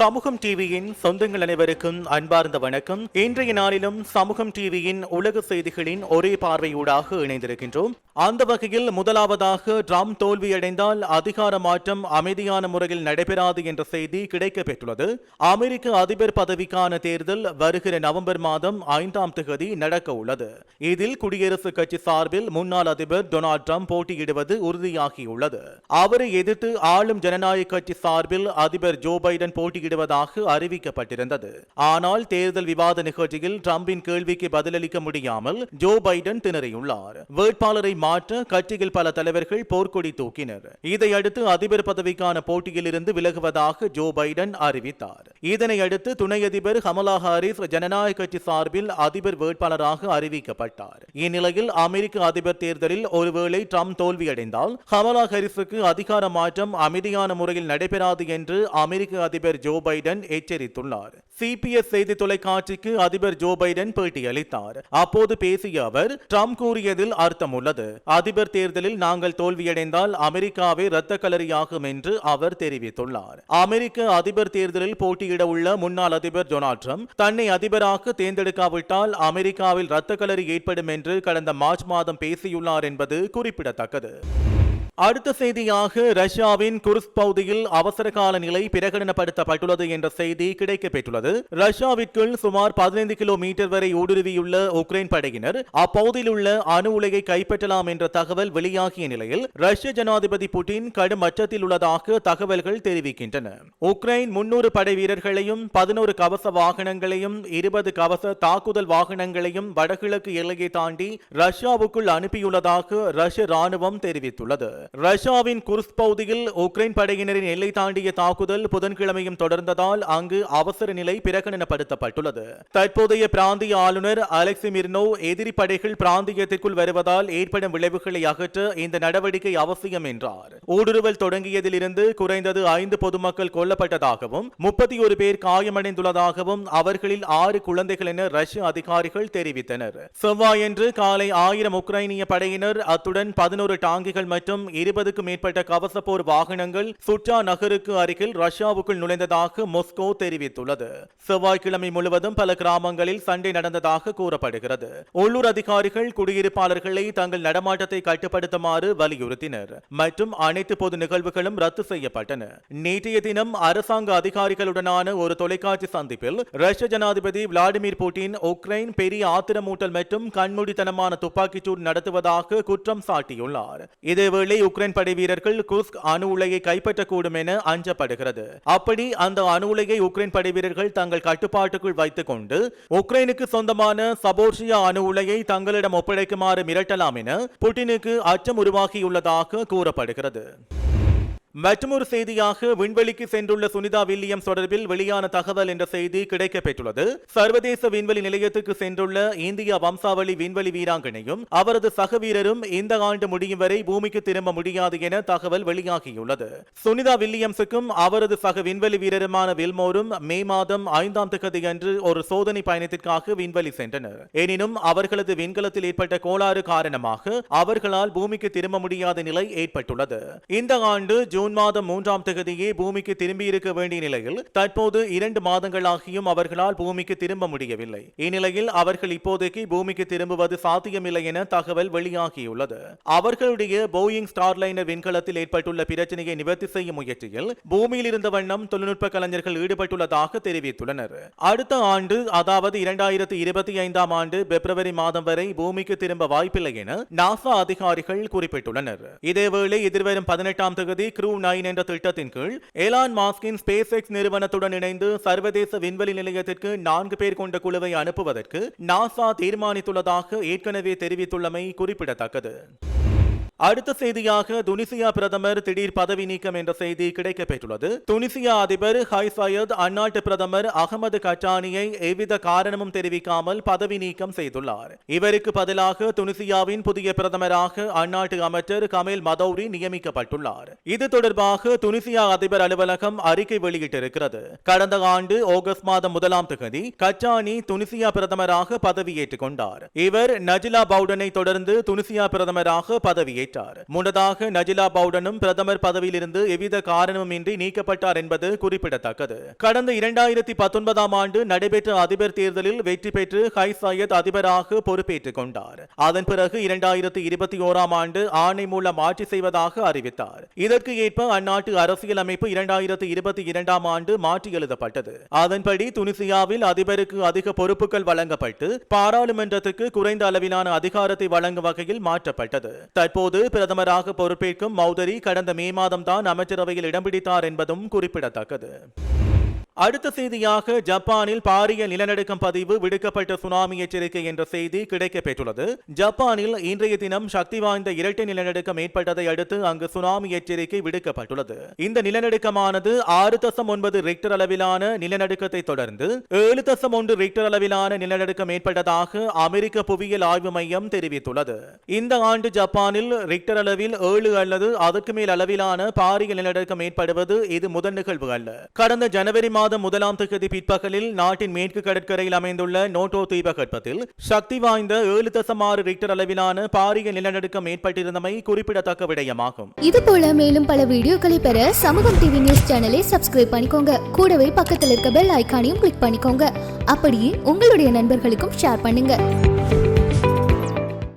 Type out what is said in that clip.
சமூகம் டிவியின் சொந்தங்கள் அனைவருக்கும் அன்பார்ந்த வணக்கம். இன்றைய நாளிலும் சமூகம் டிவியின் உலக செய்திகளின் ஒரே பார்வையூடாக இணைந்திருக்கின்றோம். அந்த வகையில் முதலாவதாக ட்ரம்ப் தோல்வியடைந்தால் அதிகார மாற்றம் அமைதியான முறையில் நடைபெறாது என்ற செய்தி கிடைக்கப்பெற்றுள்ளது. அமெரிக்க அதிபர் பதவிக்கான தேர்தல் வருகிற நவம்பர் மாதம் ஐந்தாம் தேதி நடக்க உள்ளது. இதில் குடியரசுக் கட்சி சார்பில் முன்னாள் அதிபர் டொனால்ட் ட்ரம்ப் போட்டியிடுவது உறுதியாகியுள்ளது. அவரை எதிர்த்து ஆளும் ஜனநாயக கட்சி சார்பில் அதிபர் ஜோ பைடன் வெளியிடுவதாக அறிவிக்கப்பட்டிருந்தது. ஆனால் தேர்தல் விவாத நிகழ்ச்சியில் டிரம்பின் கேள்விக்கு பதிலளிக்க முடியாமல் ஜோ பைடன் திணறியுள்ளார். வேட்பாளரை மாற்ற கட்சியில் பல தலைவர்கள் போர்க்கொடி தூக்கினர். இதையடுத்து அதிபர் பதவிக்கான போட்டியிலிருந்து விலகுவதாக ஜோ பைடன் அறிவித்தார். இதனையடுத்து துணை அதிபர் கமலா ஹாரிஸ் ஜனநாயக கட்சி சார்பில் அதிபர் வேட்பாளராக அறிவிக்கப்பட்டார். இந்நிலையில் அமெரிக்க அதிபர் தேர்தலில் ஒருவேளை ட்ரம்ப் தோல்வியடைந்தால் கமலா ஹாரிஸுக்கு அதிகார மாற்றம் அமைதியான முறையில் நடைபெறாது என்று அமெரிக்க அதிபர் ஜோ பைடன் எச்சரித்துள்ளார். சிபிஎஸ் செய்தி தொலைக்காட்சிக்கு அதிபர் ஜோ பைடன் பேட்டியளித்தார் அப்போது பேசிய அவர் ட்ரம்ப் கூறியதில் அர்த்தம் உள்ளது அதிபர் தேர்தலில் நாங்கள் தோல்வியடைந்தால் அமெரிக்காவே இரத்த கலரியாகும் என்று அவர் தெரிவித்துள்ளார். அமெரிக்க அதிபர் தேர்தலில் போட்டியிட உள்ள முன்னாள் அதிபர் டொனால்ட் ட்ரம்ப் தன்னை அதிபராக தேர்ந்தெடுக்காவிட்டால் அமெரிக்காவில் இரத்த கலரி ஏற்படும் என்று கடந்த மார்ச் மாதம் பேசியுள்ளார் என்பது குறிப்பிடத்தக்கது. அடுத்த செய்தியாக ரஷ்யாவின் குர்ஸ் பகுதியில் அவசர கால நிலை பிரகடனப்படுத்தப்பட்டுள்ளது என்ற செய்தி கிடைக்கப்பெற்றுள்ளது. ரஷ்யாவிற்குள் சுமார் பதினைந்து கிலோமீட்டர் வரை ஊடுருவியுள்ள உக்ரைன் படையினர் அப்பகுதியில் உள்ள அணு உலையை கைப்பற்றலாம் என்ற தகவல் வெளியாகிய நிலையில் ரஷ்ய ஜனாதிபதி புட்டின் கடும் அச்சத்தில் உள்ளதாக தகவல்கள் தெரிவிக்கின்றன. உக்ரைன் முன்னூறு படை வீரர்களையும் பதினோரு கவச வாகனங்களையும் இருபது கவச தாக்குதல் வாகனங்களையும் வடகிழக்கு எல்லையை தாண்டி ரஷ்யாவுக்குள் அனுப்பியுள்ளதாக ரஷ்ய ராணுவம் தெரிவித்துள்ளது. ரஷ்யாவின் குர்ஸ் பகுதியில் உக்ரைன் படையினரின் எல்லை தாண்டிய தாக்குதல் புதன்கிழமையும் தொடர்ந்ததால் அங்கு அவசர நிலை பிரகடனப்படுத்தப்பட்டுள்ளது. தற்போதைய பிராந்திய ஆளுநர் அலெக்சி மிர்னோ எதிரி படைகள் பிராந்தியத்திற்குள் வருவதால் ஏற்படும் விளைவுகளை அகற்ற இந்த நடவடிக்கை அவசியம் என்றார். ஊடுருவல் தொடங்கியதிலிருந்து குறைந்தது ஐந்து பொதுமக்கள் கொல்லப்பட்டதாகவும் முப்பத்தி ஒரு பேர் காயமடைந்துள்ளதாகவும் அவர்களில் ஆறு குழந்தைகள் என ரஷ்ய அதிகாரிகள் தெரிவித்தனர். செவ்வாயன்று காலை ஆயிரம் உக்ரைனிய படையினர் அத்துடன் பதினோரு டாங்கிகள் மற்றும் இருபதுக்கும் மேற்பட்ட கவச போர் வாகனங்கள் சுற்றா நகருக்கு அருகில் ரஷ்யாவுக்குள் நுழைந்ததாக மொஸ்கோ தெரிவித்துள்ளது. செவ்வாய்க்கிழமை முழுவதும் பல கிராமங்களில் சண்டை நடந்ததாக கூறப்படுகிறது. உள்ளூர் அதிகாரிகள் குடியிருப்பாளர்களை தங்கள் நடமாட்டத்தை கட்டுப்படுத்துமாறு வலியுறுத்தினர். மற்றும் அனைத்து பொது நிகழ்வுகளும் ரத்து செய்யப்பட்டன. நேற்றைய தினம் அரசாங்க அதிகாரிகளுடனான ஒரு தொலைக்காட்சி சந்திப்பில் ரஷ்ய ஜனாதிபதி விளாடிமிர் புட்டின் உக்ரைன் பெரிய ஆத்திரமூட்டல் மற்றும் கண்மூடித்தனமான துப்பாக்கிச்சூடு நடத்துவதாக குற்றம் சாட்டியுள்ளார். இதேவேளை உக்ரைன் படை வீரர்கள் குர்ஸ்க் அணு உலையை கைப்பற்றக்கூடும் என அஞ்சப்படுகிறது. அப்படி அந்த அணு உலையை உக்ரைன் படை வீரர்கள் தங்கள் கட்டுப்பாட்டுக்குள் வைத்துக் கொண்டு உக்ரைனுக்கு சொந்தமான சபோர்ஷியா அணு உலையை தங்களிடம் ஒப்படைக்குமாறு மிரட்டலாம் என புட்டினுக்கு அச்சம் உருவாகியுள்ளதாக கூறப்படுகிறது. மற்றொரு செய்தியாக விண்வெளிக்கு சென்றுள்ள சுனிதா வில்லியம்ஸ் தொடர்பில் வெளியான தகவல் என்ற செய்தி கிடைக்கப்பெற்றுள்ளது. சர்வதேச விண்வெளி நிலையத்துக்கு சென்றுள்ள இந்திய வம்சாவளி விண்வெளி வீராங்கனையும் அவரது சக வீரரும் இந்த ஆண்டு முடியும் வரை பூமிக்கு திரும்ப முடியாது என தகவல் வெளியாகியுள்ளது. சுனிதா வில்லியம்ஸுக்கும் அவரது சக விண்வெளி வீரருமான வில்மோரும் மே மாதம் ஐந்தாம் தேதி அன்று ஒரு சோதனை பயணத்திற்காக விண்வெளி சென்றனர். எனினும் அவர்களது விண்கலத்தில் ஏற்பட்ட கோளாறு காரணமாக அவர்களால் பூமிக்கு திரும்ப முடியாத நிலை ஏற்பட்டுள்ளது. இந்த ஆண்டு ஜூன் மாதம் மூன்றாம் தேதியே பூமிக்கு திரும்பியிருக்க வேண்டிய நிலையில் தற்போது இரண்டு மாதங்களாகியும் அவர்களால் பூமிக்கு திரும்ப முடியவில்லை. இந்நிலையில் அவர்கள் இப்போதைக்கு பூமிக்கு திரும்புவது சாத்தியமில்லை என தகவல் வெளியாகியுள்ளது. அவர்களுடைய போயிங் ஸ்டார்லைனர் விண்கலத்தில் ஏற்பட்டுள்ள பிரச்சனையை நிவர்த்தி செய்யும் முயற்சியில் பூமியில் இருந்த வண்ணம் தொழில்நுட்ப கலைஞர்கள் ஈடுபட்டுள்ளதாக தெரிவித்துள்ளனர். அடுத்த ஆண்டு அதாவது இரண்டாயிரத்தி இருபத்தி ஐந்தாம் ஆண்டு பிப்ரவரி மாதம் வரை பூமிக்கு திரும்ப வாய்ப்பில்லை என நாசா அதிகாரிகள் குறிப்பிட்டுள்ளனர். இதேவேளை எதிர்வரும் பதினெட்டாம் தேதி க்ரூ நைன் என்ற திட்டத்தின் கீழ் எலான் மாஸ்கின் ஸ்பேஸ் எக்ஸ் நிறுவனத்துடன் இணைந்து சர்வதேச விண்வெளி நிலையத்திற்கு நான்கு பேர் கொண்ட குழுவை அனுப்புவதற்கு நாசா தீர்மானித்துள்ளதாக ஏற்கனவே தெரிவித்துள்ளமை குறிப்பிடத்தக்கது. அடுத்த செய்தியாக துனிசியா பிரதமர் திடீர் பதவி நீக்கம் என்ற செய்தி கிடைக்கப்பெற்றுள்ளது. துனிசியா அதிபர் ஹை சயத் அந்நாட்டு பிரதமர் அகமது கட்டானியை எவ்வித காரணமும் தெரிவிக்காமல் பதவி நீக்கம் செய்துள்ளார். இவருக்கு பதிலாக துனிசியாவின் புதிய பிரதமராக அந்நாட்டு அமைச்சர் கமேல் மதௌரி நியமிக்கப்பட்டுள்ளார். இது தொடர்பாக துனிசியா அதிபர் அலுவலகம் அறிக்கை வெளியிட்டிருக்கிறது. கடந்த ஆண்டு ஆகஸ்ட் மாதம் முதலாம் தேதி கச்சானி துனிசியா பிரதமராக பதவியேற்றுக் கொண்டார். இவர் நஜிலா பவுடனை தொடர்ந்து துனிசியா பிரதமராக பதவியேற்றார் பதவியேற்றார் முன்னதாக நஜிலா பவுடனும் பிரதமர் பதவியிலிருந்து எவ்வித காரணமுமின்றி நீக்கப்பட்டார் என்பது குறிப்பிடத்தக்கது. கடந்த இரண்டாயிரத்தி பத்தொன்பதாம் ஆண்டு நடைபெற்ற அதிபர் தேர்தலில் வெற்றி பெற்று ஹை சையத் அதிபராக பொறுப்பேற்றுக் கொண்டார். அதன் பிறகு இரண்டாயிரத்தி இருபத்தி ஓராம் ஆண்டு ஆணை மூலம் ஆட்சி செய்வதாக அறிவித்தார். இதற்கு ஏற்ப அந்நாட்டு அரசியல் அமைப்பு இரண்டாயிரத்தி இருபத்தி இரண்டாம் ஆண்டு மாற்றி எழுதப்பட்டது. அதன்படி துனிசியாவில் அதிபருக்கு அதிக பொறுப்புகள் வழங்கப்பட்டு பாராளுமன்றத்துக்கு குறைந்த அளவிலான அதிகாரத்தை வழங்கும் வகையில் மாற்றப்பட்டது. தற்போது பிரதமராக பொறுப்பேற்கும் மௌதரி கடந்த மே மாதம்தான் அமைச்சரவையில் இடம் பிடித்தார் என்பதும் குறிப்பிடத்தக்கது. அடுத்த செய்தியாக ஜப்பானில் பாரிய நிலநடுக்கம் பதிவு விடுக்கப்பட்ட சுனாமி எச்சரிக்கை என்ற செய்தி கிடைக்கப்பெற்றுள்ளது ஜப்பானில் இன்றைய தினம் சக்தி வாய்ந்த இரட்டை நிலநடுக்கம் ஏற்பட்டதை அடுத்து அங்கு சுனாமி எச்சரிக்கை விடுக்கப்பட்டுள்ளது. இந்த நிலநடுக்கமானது ஆறு தசம் ஒன்பது ரிக்டர் அளவிலான நிலநடுக்கத்தை தொடர்ந்து ஏழு தசம் ஒன்று ரிக்டர் அளவிலான நிலநடுக்கம் ஏற்பட்டதாக அமெரிக்க புவியியல் ஆய்வு மையம் தெரிவித்துள்ளது. இந்த ஆண்டு ஜப்பானில் ரிக்டர் அளவில் ஏழு அல்லது அதற்கு மேல் அளவிலான பாரிய நிலநடுக்கம் ஏற்படுவது இது முதல் நிகழ்வு அல்ல. கடந்த ஜனவரி மாதம் மாதம் முதலாம் தேதி பிற்பகலில் நாட்டின் மேற்கு கடற்கரையில் அமைந்துள்ள நோட்டோ தீபகற்பத்தில் சக்தி வாய்ந்த ஏழு தசம் ஆறு ரிக்டர் அளவிலான பாரிய நிலநடுக்கம் ஏற்பட்டிருந்தமை குறிப்பிடத்தக்க விடயமாகும். இது போல மேலும் பல வீடியோக்களை பெற சமூகம் டிவி நியூஸ் சேனலை சப்ஸ்கிரைப் பண்ணிக்கோங்க. கூடவே பக்கத்தில் இருக்க பெல் ஐக்கானையும் கிளிக் பண்ணிக்கோங்க. அப்படியே உங்களுடைய நண்பர்களுக்கும் ஷேர் பண்ணுங்க.